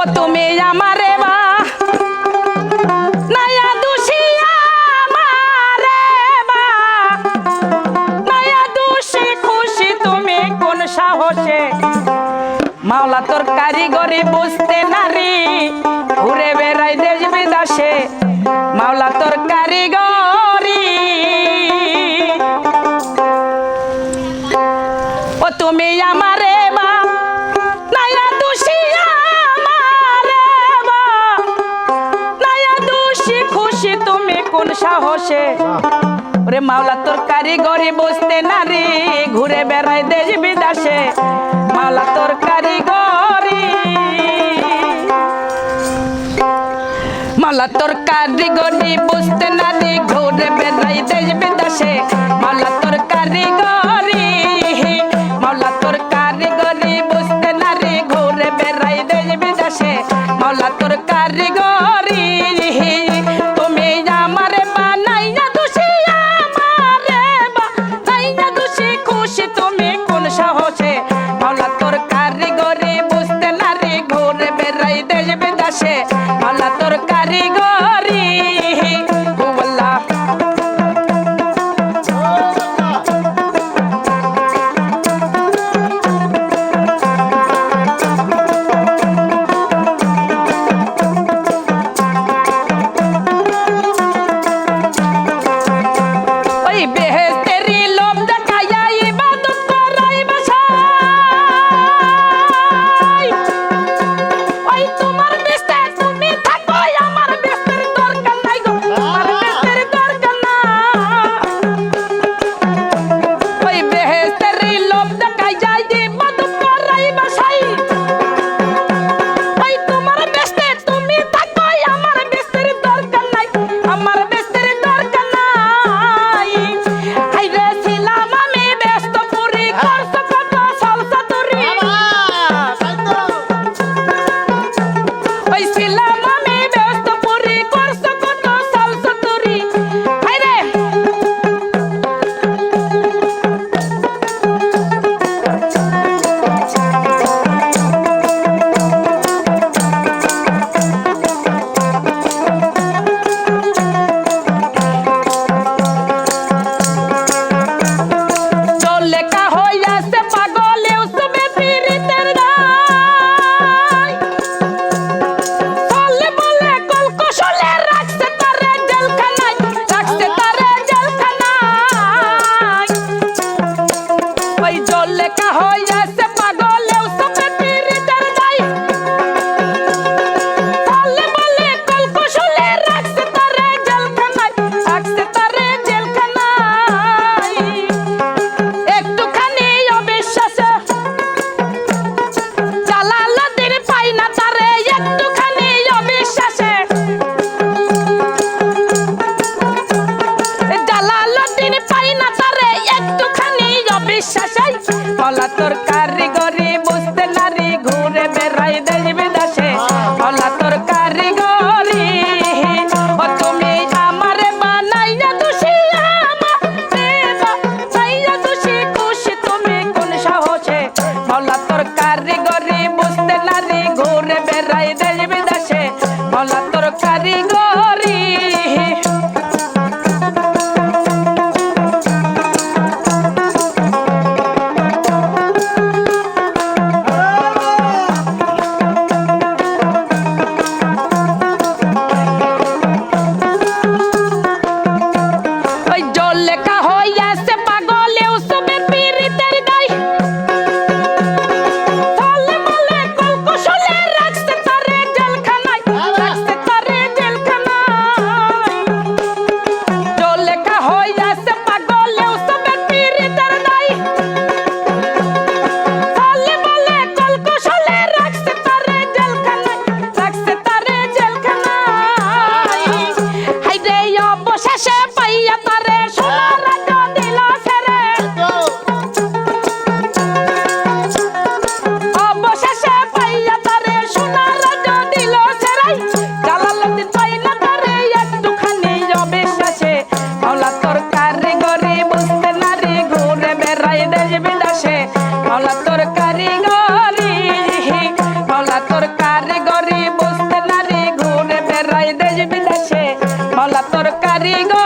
ও তুমি আমারে সাহসে? মাওলা তোর কারিগরি বুঝতে নারী, ঘুরে বেড়াই দেশ বিদাসে মাওলা তোর কারিগর কোন সাহসে? ওরে মাওলা, তোর কারিগরি বুঝতে নারী ঘুরে বেড়ায় দেশ বিদাসে মাওলা, তোর কারিগরি। মাওলা, তোর কারিগরি বুঝতে নারী ঘুরে বেড়াই দেশ বিদাসে দেখাই যাই যে মাদক করাই বাসাই। ওই তোমার বেস্তে তুমি থাকো আমার বেস্তের দরকার নাই আমার বেস্তের দরকার নাই। হাই রে ছিলাম আমি ব্যস্ত পুরি করছ কত সালসা তুরি। ওই ছিলাম Right there. বেজবি দেশে মলা তরকারি গো।